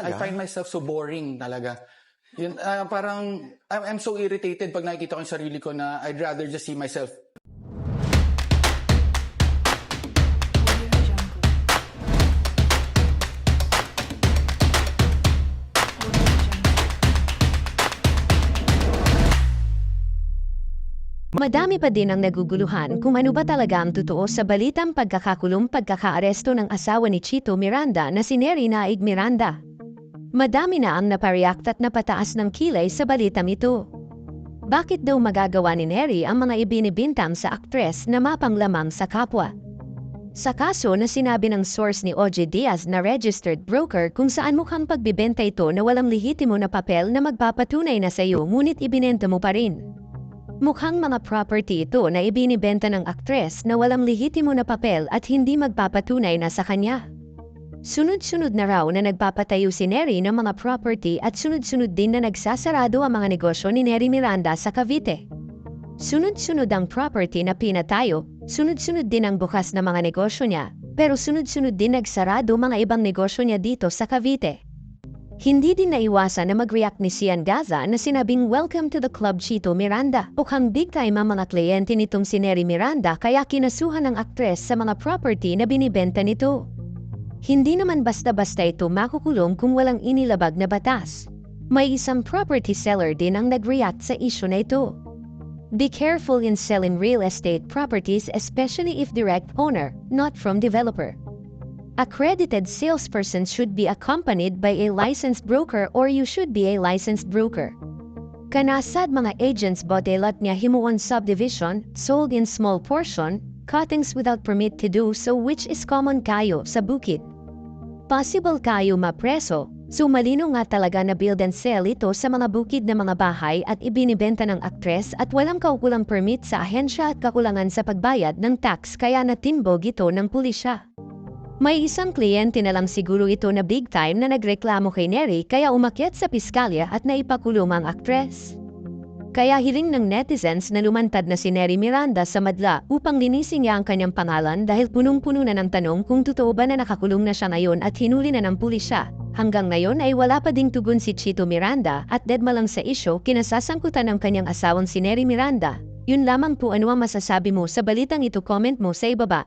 I Talaga? find myself so boring talaga. Yun, ah, parang, I'm, I'm so irritated pag nakikita ko yung sarili ko na I'd rather just see myself Madami pa din ang naguguluhan kung ano ba talaga ang totoo sa balitang pagkakakulong pagkakaaresto ng asawa ni Chito Miranda na si Neri Naig Miranda. Madami na ang napareact at napataas ng kilay sa balitang ito. Bakit daw magagawa ni Neri ang mga ibinibintang sa aktres na mapanglamang sa kapwa? Sa kaso na sinabi ng source ni OJ Diaz na registered broker kung saan mukhang pagbibenta ito na walang lehitimo na papel na magpapatunay na sa iyo ngunit ibinenta mo pa rin. Mukhang mga property ito na ibinibenta ng aktres na walang lehitimo na papel at hindi magpapatunay na sa kanya. Sunod-sunod na raw na nagpapatayo si Neri ng mga property at sunod-sunod din na nagsasarado ang mga negosyo ni Neri Miranda sa Cavite. Sunod-sunod ang property na pinatayo, sunod-sunod din ang bukas na mga negosyo niya, pero sunod-sunod din nagsarado mga ibang negosyo niya dito sa Cavite. Hindi din naiwasan na mag-react ni Sian Gaza na sinabing welcome to the club Chito Miranda. Mukhang big time ang mga kliyente nitong si Neri Miranda kaya kinasuhan ng aktres sa mga property na binibenta nito. Hindi naman basta-basta ito makukulong kung walang inilabag na batas. May isang property seller din ang nag-react sa issue na ito. Be careful in selling real estate properties especially if direct owner, not from developer. Accredited salesperson should be accompanied by a licensed broker or you should be a licensed broker. Kanasad mga agents botelat niya himuon subdivision, sold in small portion, cuttings without permit to do so which is common kayo sa bukid. Possible kayo mapreso, so malino nga talaga na build and sell ito sa mga bukid na mga bahay at ibinibenta ng aktres at walang kaukulang permit sa ahensya at kakulangan sa pagbayad ng tax kaya natimbog ito ng pulisya. May isang kliyente na lang siguro ito na big time na nagreklamo kay Neri kaya umakyat sa piskalya at naipakulong ang aktres. Kaya hiling ng netizens na lumantad na si Neri Miranda sa madla upang linisin niya ang kanyang pangalan dahil punong-puno na ng tanong kung totoo ba na nakakulong na siya ngayon at hinuli na ng pulisya. Hanggang ngayon ay wala pa ding tugon si Chito Miranda at deadma lang sa isyo kinasasangkutan ng kanyang asawang si Neri Miranda. Yun lamang po ano ang masasabi mo sa balitang ito comment mo sa ibaba.